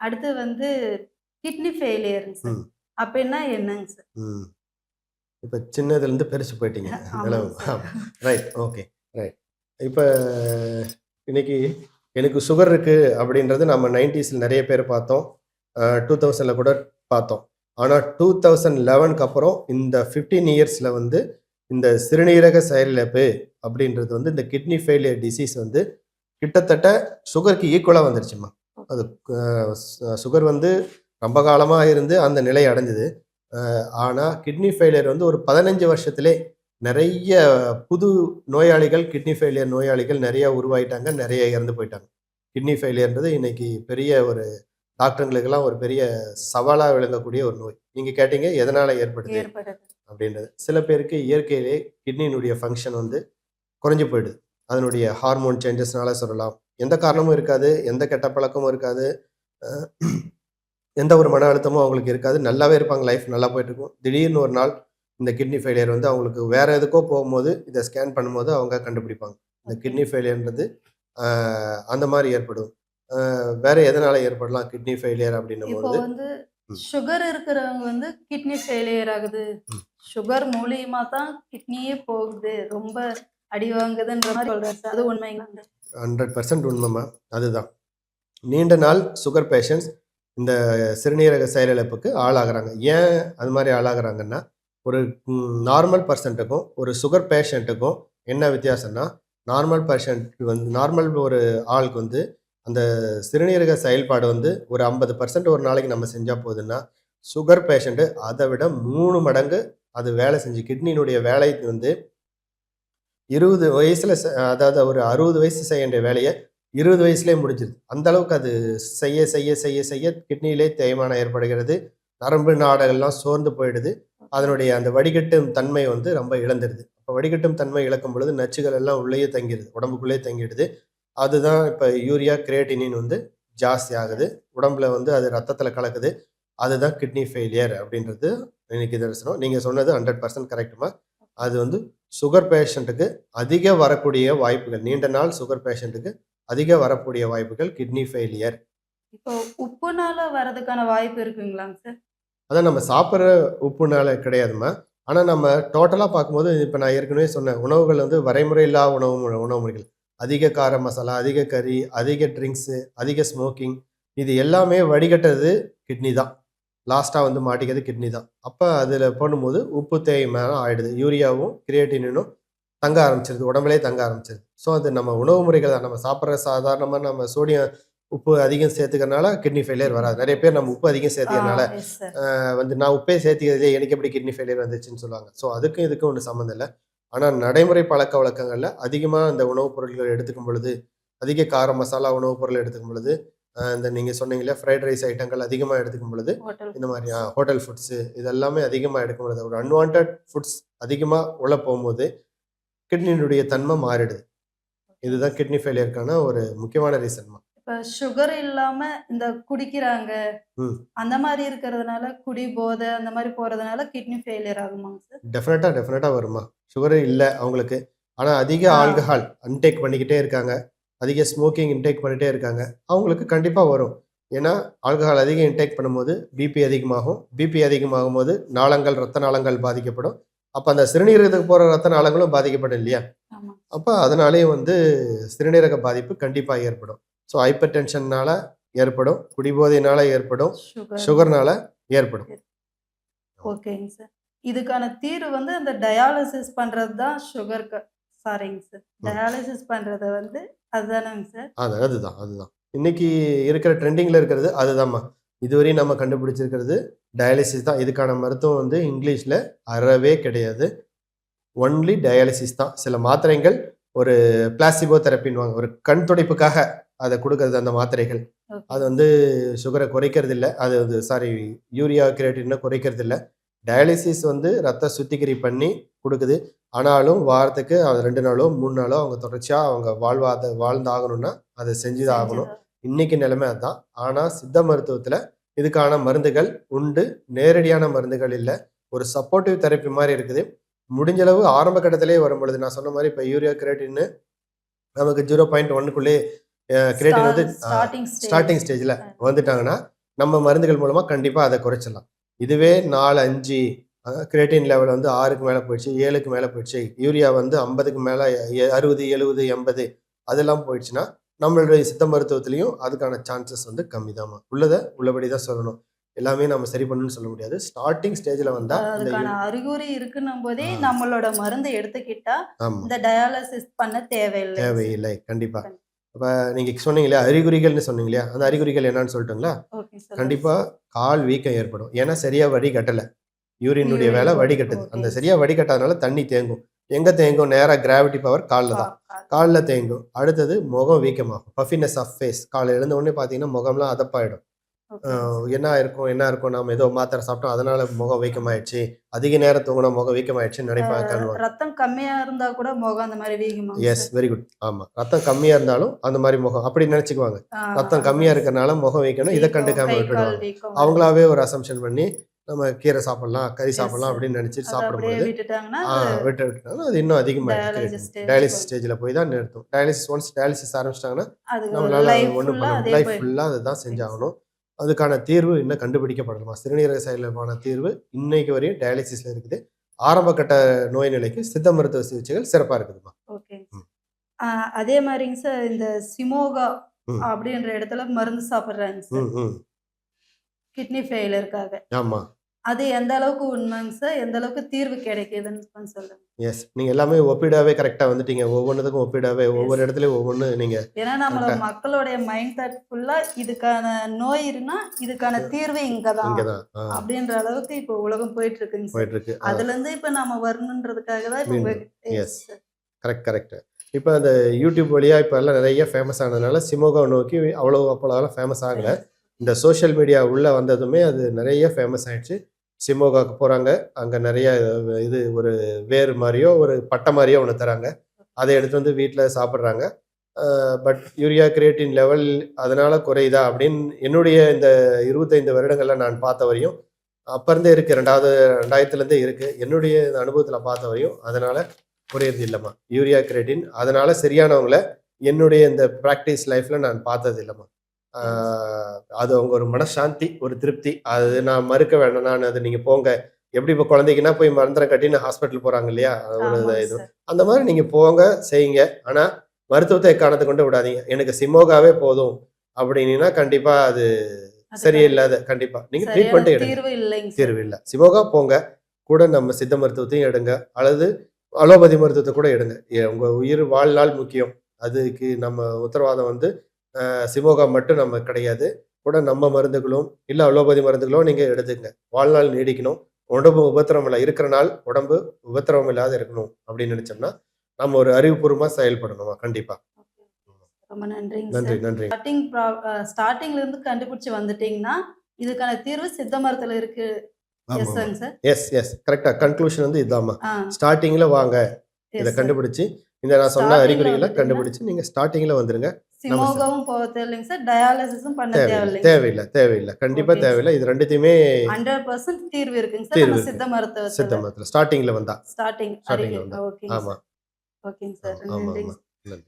அடுத்து வந்து kidney ஃபெயிலியருங்க sir. அப்படின்னா என்னங்க சார்? ம். இப்போ சின்னதுலேருந்து பெருசு போயிட்டீங்க. ரைட் ஓகே ரைட் இப்போ இன்னைக்கு எனக்கு சுகர் இருக்குது அப்படின்றது நம்ம நைன்டிஸில் நிறைய பேர் பார்த்தோம். டூ தௌசண்டில் கூட பார்த்தோம். ஆனால் டூ தௌசண்ட் லெவனுக்கு அப்புறம் இந்த ஃபிஃப்டீன் இயர்ஸில் வந்து இந்த சிறுநீரக செயலிழப்பு அப்படின்றது வந்து இந்த கிட்னி ஃபெயிலியர் டிசீஸ் வந்து கிட்டத்தட்ட சுகருக்கு ஈக்குவலாக வந்துருச்சுமா? அது சுகர் வந்து ரொம்ப காலமாக இருந்து அந்த நிலை அடைஞ்சது. ஆனால் கிட்னி ஃபெயிலியர் வந்து ஒரு பதினஞ்சு வருஷத்திலே நிறைய புது நோயாளிகள் கிட்னி ஃபெயிலியர் நோயாளிகள் நிறைய உருவாயிட்டாங்க நிறைய இறந்து போயிட்டாங்க. கிட்னி ஃபெயிலியர்ன்றது இன்னைக்கு பெரிய ஒரு டாக்டருங்களுக்கெல்லாம் ஒரு பெரிய சவாலாக விளங்கக்கூடிய ஒரு நோய். நீங்கள் கேட்டீங்க எதனால் ஏற்படுது அப்படின்றது. சில பேருக்கு இயற்கையிலே கிட்னியினுடைய ஃபங்க்ஷன் வந்து குறைஞ்சு போயிடுது. அதனுடைய ஹார்மோன் சேஞ்சஸ்னால சொல்லலாம். எந்த காரணமும் இருக்காது எந்த கெட்ட பழக்கமும் இருக்காது எந்த ஒரு மன அழுத்தமும் அவங்களுக்கு இருக்காது. நல்லாவே இருப்பாங்க லைஃப் நல்லா போயிட்டு இருக்கும் திடீர்னு ஒரு நாள் இந்த கிட்னி ஃபெயிலியர் வந்து அவங்களுக்கு வேற எதுக்கோ போகும்போது இதை ஸ்கேன் பண்ணும்போது அவங்க கண்டுபிடிப்பாங்க. இந்த கிட்னி ஃபெயிலியர்ன்றது அந்த மாதிரி ஏற்படும். வேற எதனால ஏற்படலாம் கிட்னி ஃபெயிலியர் அப்படின்னும் போது. சுகர் இருக்கிறவங்க வந்து கிட்னி ஃபெயிலியர் ஆகுது. சுகர் மூலியமா தான் கிட்னியே போகுது. ரொம்ப அடி வாங்குதுன்ற மாதிரி சொல்றாரு. அது உண்மைங்களா ஹண்ட்ரட் பர்சன்ட் உண்மைமா அதுதான். நீண்ட நாள் சுகர் பேஷண்ட்ஸ் இந்த சிறுநீரக செயலிழப்புக்கு ஆளாகிறாங்க. ஏன் அது மாதிரி ஆளாகிறாங்கன்னா ஒரு நார்மல் பர்சன்ட்டுக்கும் ஒரு சுகர் பேஷண்ட்டுக்கும் என்ன வித்தியாசம்னா நார்மல் பேஷண்ட் வந்து நார்மல் ஒரு ஆளுக்கு வந்து அந்த சிறுநீரக செயல்பாடு வந்து ஒரு ஐம்பது பர்சன்ட் ஒரு நாளைக்கு நம்ம செஞ்சால் போதுன்னா சுகர் பேஷண்ட்டு அதை விட மூணு மடங்கு அது வேலை செஞ்சு கிட்னியினுடைய வேலை வந்து இருபது வயசுல அதாவது ஒரு அறுபது வயசு செய்ய வேண்டிய வேலையை இருபது வயசுலேயே முடிஞ்சிருது. அந்த அளவுக்கு அது செய்ய செய்ய செய்ய செய்ய கிட்னியிலே தேய்மானம் ஏற்படுகிறது. நரம்பு நாடுகள்லாம் சோர்ந்து போயிடுது. அதனுடைய அந்த வடிகட்டும் தன்மை வந்து ரொம்ப இழந்துடுது. அப்போ வடிகட்டும் தன்மை இழக்கும் பொழுது நச்சுகள் எல்லாம் உள்ளேயே தங்கிடுது. உடம்புக்குள்ளேயே தங்கிடுது. அதுதான் இப்போ யூரியா கிரியேட்டினின் வந்து ஜாஸ்தி ஆகுது. உடம்புல வந்து அது ரத்தத்தில் கலக்குது. அதுதான் கிட்னி ஃபெயிலியர் அப்படின்றது இன்னைக்கு தரிசனம். நீங்கள் சொன்னது ஹண்ட்ரட் பர்சன்ட் கரெக்டுமா அது வந்து சுகர் பேஷண்ட்டுக்கு அதிக வரக்கூடிய வாய்ப்புகள் நீண்ட நாள் சுகர் பேஷண்ட்டுக்கு அதிக வரக்கூடிய வாய்ப்புகள் கிட்னி ஃபெயிலியர் இப்போ உப்புனால வர்றதுக்கான வாய்ப்பு இருக்குங்களாங்க சார் அதான் நம்ம சாப்பிட்ற உப்புனால கிடையாதுமா ஆனால் நம்ம டோட்டலாக பார்க்கும்போது இப்போ நான் ஏற்கனவே சொன்னேன் உணவுகள் வந்து வரைமுறையில்லா உணவு மு- உணவு முறைகள். அதிக கார மசாலா அதிக கறி அதிக ட்ரிங்க்ஸு அதிக ஸ்மோக்கிங் இது எல்லாமே வடிகட்டுறது கிட்னி தான். லாஸ்ட்டாக வந்து மாட்டிக்கிறது கிட்னி தான். அப்போ அதில் பண்ணும்போது உப்பு தேய்மானம் ஆயிடுது. யூரியாவும் கிரியேட்டினும் தங்க ஆரம்பிச்சிருது. உடம்புலே தங்க ஆரம்பிச்சிருது. ஸோ அது நம்ம உணவு முறைகள் தான். நம்ம சாப்பிட்ற சாதாரணமாக நம்ம சோடியம் உப்பு அதிகம் சேர்த்துக்கறனால கிட்னி ஃபெயிலியர் வராது. நிறைய பேர் நம்ம உப்பு அதிகம் சேர்த்துக்கறனால வந்து நான் உப்பே சேர்த்திக்கிறதுலே எனக்கு எப்படி கிட்னி ஃபெயிலியர் வந்துச்சுன்னு சொல்லுவாங்க. ஸோ அதுக்கும் இதுக்கும் ஒன்றும் சம்மந்தம் இல்லை. ஆனால் நடைமுறை பழக்க வழக்கங்களில் அதிகமாக இந்த உணவுப் பொருட்கள் எடுத்துக்கும் பொழுது அதிக கார மசாலா உணவுப் பொருள் எடுத்துக்கும் பொழுது இந்த நீங்கள் சொன்னீங்களே ஃப்ரைட் ரைஸ் ஐட்டங்கள் அதிகமாக எடுத்துக்கும் பொழுது இந்த மாதிரி ஹோட்டல் ஃபுட்ஸு இதெல்லாமே அதிகமாக எடுக்கும் பொழுது ஒரு அன்வான்ட் ஃபுட்ஸ் அதிகமாக உள்ள போகும்போது கிட்னியினுடைய தன்மை மாறிடுது. இதுதான் கிட்னி ஃபெயிலியருக்கான ஒரு முக்கியமான ரீசன்மா இப்போ சுகர் இல்லாம இந்த குடிக்கிறாங்க. அந்த மாதிரி இருக்கிறதுனால குடி போதை அந்த மாதிரி போறதுனால கிட்னி ஃபெயிலியர் ஆகுமாங்க சார் டெஃபினட்டாக டெஃபினட்டாக வருமா சுகரே இல்லை அவங்களுக்கு. ஆனால் அதிக. ஆல்கஹால் இன்டேக் பண்ணிக்கிட்டே இருக்காங்க. அதிக ஸ்மோக்கிங் இன்டேக் பண்ணிகிட்டே இருக்காங்க. அவங்களுக்கு கண்டிப்பாக வரும். ஏன்னா ஆல்கஹால் அதிகம் இன்டேக் பண்ணும்போது பிபி அதிகமாகும். பிபி அதிகமாகும் போது நாளங்கள் ரத்த நாளங்கள் பாதிக்கப்படும். அப்போ அந்த சிறுநீரகத்துக்கு போகிற ரத்த நாளங்களும் பாதிக்கப்படும் இல்லையா? அப்போ அதனாலேயே வந்து சிறுநீரக பாதிப்பு கண்டிப்பாக ஏற்படும். ஸோ ஹைப்பர் டென்ஷன்னால ஏற்படும். குடிபோதையினால ஏற்படும். சுகர் சுகர்னால ஏற்படும். ஓகேங்க சார் இதுக்கான தீர்வு வந்து அந்த டயாலிசிஸ் பண்றது தான் சுகருக்கு சாரிங்க சார் டயாலிசிஸ் பண்றது வந்து அதுதானங்க சார் அது அதுதான் அதுதான். இன்னைக்கு இருக்கிற ட்ரெண்டிங்கில் இருக்கிறது அதுதாம்மா. இதுவரையும் நம்ம கண்டுபிடிச்சிருக்கிறது டயாலிசிஸ் தான். இதுக்கான மருத்துவம் வந்து இங்கிலீஷில் அறவே கிடையாது. ஒன்லி டயாலிசிஸ் தான். சில மாத்திரைகள் ஒரு பிளாசிபோ தெரப்பின்வாங்க ஒரு கண் துடைப்புக்காக அதை கொடுக்கறது அந்த மாத்திரைகள். அது வந்து சுகரை குறைக்கிறது இல்லை அது வந்து சாரி யூரியா கிரேட்டினை குறைக்கிறது இல்லை டயாலிசிஸ் வந்து ரத்த சுத்திகரி பண்ணி கொடுக்குது. ஆனாலும் வாரத்துக்கு அது ரெண்டு நாளோ மூணு நாளோ அவங்க தொடர்ச்சியாக அவங்க வாழ்வாத வாழ்ந்தாகணும்னா அதை செஞ்சுதான் ஆகணும். இன்னைக்கு நிலைமை அதுதான் ஆனால் சித்த மருத்துவத்தில் இதுக்கான மருந்துகள் உண்டு. நேரடியான மருந்துகள் இல்லை. ஒரு சப்போர்ட்டிவ் தெரப்பி மாதிரி இருக்குது. முடிஞ்ச அளவு ஆரம்ப கட்டத்திலே வரும் பொழுது நான் சொன்ன மாதிரி இப்போ யூரியா கிரேட்டின்னு நமக்கு ஜீரோ பாயிண்ட் ஒன்னுக்குள்ளே கிரியேட்டின் வந்து ஸ்டார்டிங் ஸ்டேஜில் வந்துட்டாங்கன்னா நம்ம மருந்துகள் மூலமாக கண்டிப்பாக அதை குறைச்சிடலாம். இதுவே நாலு அஞ்சு கிரியேட்டின் லெவல் வந்து ஆறுக்கு மேலே போயிடுச்சு ஏழுக்கு மேலே போயிடுச்சு யூரியா வந்து ஐம்பதுக்கு மேலே அறுபது எழுபது எண்பது அதெல்லாம் போயிடுச்சுன்னா நம்மளுடைய சித்த மருத்துவத்திலையும் அதுக்கான சான்சஸ் வந்து கம்மி தான் உள்ளதை உள்ளபடி தான் சொல்லணும். எல்லாமே நம்ம சரி பண்ணணும்னு சொல்ல முடியாது. ஸ்டார்டிங் ஸ்டேஜில் இந்த அதுக்கான அறிகுறி இருக்குன்னும் போதே. நம்மளோட மருந்தை எடுத்துக்கிட்டா இந்த டயாலிசிஸ் பண்ண தேவையில்லை. தேவையில்லை. கண்டிப்பா. இப்போ நீங்கள் சொன்னீங்க இல்லையா அறிகுறிகள்னு சொன்னீங்க இல்லையா அந்த அறிகுறிகள் என்னன்னு சொல்லட்டுங்களா? கண்டிப்பாக கால் வீக்கம் ஏற்படும். ஏன்னா சரியாக வடிகட்டலை யூரினுடைய வேலை வடிகட்டுது. அந்த சரியாக வடிகட்டாதனால தண்ணி தேங்கும். எங்கே தேங்கும்? நேராக கிராவிட்டி பவர் காலில் தான். காலில் தேங்கும். அடுத்தது முகம் வீக்கமாகும். பஃபினஸ் ஆஃப் ஃபேஸ் காலை எழுந்த உடனே பார்த்தீங்கன்னா முகம்லாம் அதப்பாயிடும். என்ன இருக்கும் என்ன இருக்கும்? நம்ம ஏதோ மாத்திரை சாப்பிட்டோம் அதனால முகம் வீக்கமாயிடுச்சு. அதிக நேரம் தூங்கினா முகம் வீக்கமாயிடுச்சுன்னு நினைப்பாங்க ரத்தம் கம்மியா இருந்தா கூட முகம் அந்த மாதிரி வீங்குமா? எஸ் வெரி குட் ஆமாம் ரத்தம் கம்மியாக இருந்தாலும் அந்த மாதிரி முகம் அப்படி நினச்சிக்குவாங்க. ரத்தம் கம்மியாக இருக்கிறனால முகம் வைக்கணும். இதை கண்டுக்காம விட்டுடுவாங்க. அவங்களாவே ஒரு அசம்ஷன் பண்ணி நம்ம கீரை சாப்பிடலாம் கறி சாப்பிடலாம். அப்படின்னு நினைச்சிட்டு சாப்பிடும்போது விட்டு விட்டுட்டாங்கன்னா அது இன்னும் அதிகமாக டயாலிசிஸ். ஸ்டேஜில் போய் தான் நிறுத்தும். டயாலிசிஸ் ஒன்ஸ் டயாலிசிஸ் ஆரம்பிச்சிட்டாங்கன்னா நம்மளால ஒன்றும் பண்ண லைஃப் ஃபுல்லாக அதை தான் செஞ்சாகணும். அதுக்கான தீர்வு இன்னும் கண்டுபிடிக்கப்படலாமா சிறுநீரக செயலுக்கான தீர்வு இன்னைக்கு வரையும் டயாலிசிஸில் இருக்குது. ஆரம்ப கட்ட நோய் நிலைக்கு சித்த மருத்துவ சிகிச்சைகள் சிறப்பாக இருக்குதுமா ஓகே. அதே மாதிரிங்க சார் இந்த சிமோகா. அப்படின்ற இடத்துல மருந்து சாப்பிடுறாங்க சார். கிட்னி ஃபெயிலியருக்காக ஆமாம் அது எந்த அளவுக்கு உண்மைங்க சார் எந்த அளவுக்கு தீர்வு கிடைக்குதுன்னு சொல்லுங்க. எஸ் நீங்கள் எல்லாமே ஒப்பிடாவே கரெக்டாக வந்துட்டீங்க. ஒவ்வொன்றுத்துக்கும் ஒப்பிடாவே ஒவ்வொரு இடத்துலையும் ஒவ்வொன்று நீங்கள் ஏன்னா நம்மளோட மக்களுடைய மைண்ட் தாட் ஃபுல்லா இதுக்கான நோய் இருந்தா இதுக்கான தீர்வு இங்கதான் அப்படின்ற அளவுக்கு இப்போ உலகம் போயிட்டு இருக்குங்க போயிட்டு இருக்கு அதுல இருந்து இப்ப நாம வரணுன்றதுக்காக தான் இப்போ Yes. கரெக்ட் கரெக்ட் இப்போ அந்த யூடியூப் வழியாக இப்போ எல்லாம் நிறைய ஃபேமஸ் ஆனதுனால சிமோகா நோக்கி அவ்வளோ அப்போலாம் ஃபேமஸ் ஆகலை. இந்த சோஷியல் மீடியா உள்ளே வந்ததுமே அது நிறைய ஃபேமஸ் ஆயிடுச்சு. சிமோகாவுக்கு போகிறாங்க அங்கே நிறைய இது ஒரு வேர் மாதிரியோ ஒரு பட்டை மாதிரியோ ஒன்று தராங்க. அதை எடுத்து வந்து வீட்டில் சாப்பிட்றாங்க. பட் யூரியா கிரியேட்டின் லெவல் அதனால் குறையுதா அப்படின்னு என்னுடைய இந்த இருபத்தைந்து வருடங்களில் நான் பார்த்த வரையும் அப்போ இருந்தே இருக்குது ரெண்டாவது ரெண்டாயிரத்துலேருந்தே இருக்குது என்னுடைய இந்த அனுபவத்தில் பார்த்த வரையும் அதனால் குறையிறது இல்லைம்மா. யூரியா கிரியேட்டின் அதனால் சரியானவங்கள என்னுடைய இந்த ப்ராக்டிஸ் லைஃப்பில் நான் பார்த்தது இல்லைம்மா. அது அவங்க ஒரு மனசாந்தி ஒரு திருப்தி. அது நான் மறுக்க வேண்டாம். நான் அது நீங்கள் போங்க. எப்படி இப்போ குழந்தைக்குன்னா போய் மருந்திரம் கட்டின்னு ஹாஸ்பிட்டல் போகிறாங்க இல்லையா? இது. அந்த மாதிரி நீங்கள் போங்க செய்யுங்க. ஆனால் மருத்துவத்தை காரணத்தை கொண்டு விடாதீங்க. எனக்கு சிமோகாவே போதும். அப்படின்னா கண்டிப்பாக அது சரியில்லாத கண்டிப்பாக நீங்கள் சரியான ட்ரீட்மெண்ட்டே எடுங்க. தீர்வு இல்லை. சிமோகா போங்க. கூட நம்ம சித்த மருத்துவத்தையும் எடுங்க. அல்லது அலோபதி மருத்துவத்தை கூட எடுங்க. உங்க உயிர் வாழ்நாள் முக்கியம். அதுக்கு நம்ம உத்தரவாதம் வந்து சிமோகா மட்டும் நம்ம கிடையாது. கூட நம்ம மருந்துகளும் இல்லை அலோபதி மருந்துகளும் நீங்க எடுத்துங்க வாழ்நாள் நீடிக்கணும். உடம்பு உபத்திரம் இல்லை இருக்கிற நாள் உடம்பு உபத்திரம் இல்லாத இருக்கணும் அப்படின்னு நினைச்சோம்னா நம்ம ஒரு அறிவுபூர்வமா செயல்படணுமா? கண்டிப்பா. ரொம்ப நன்றிங்க நன்றி நன்றி. ஸ்டார்டிங் ஸ்டார்டிங்ல இருந்து கண்டுபிடிச்சு வந்துட்டீங்கன்னா இதுக்கான தீர்வு சித்த மரத்துல இருக்கு. எஸ் எஸ் கரெக்டா கன்க்ளூஷன் வந்து இதாம்மா. ஸ்டார்டிங்ல வாங்க. இதை. கண்டுபிடிச்சு இந்த நான் சொன்ன அறிகுறிகளை கண்டுபிடிச்சு நீங்க ஸ்டார்டிங்ல வந்துருங்க. சிமோகாவும் போக தேவையில்லைங்க சார். டயாலிசிஸும் பண்ண தேவையில்லை தேவையில்லை தேவையில்லை. கண்டிப்பா. தேவையில்லை. இது ரெண்டுத்தையுமே ஹண்ட்ரட் பர்சன்ட் தீர்வு இருக்குங்க சார். நம்ம. சித்த மருத்துவத்துல. சித்த மதத்துல ஸ்டார்டிங்ல வந்தா. ஸ்டார்டிங் Starting ல வந்தா. ஓகேங்க ஆமா. ஓகேங்க சார்.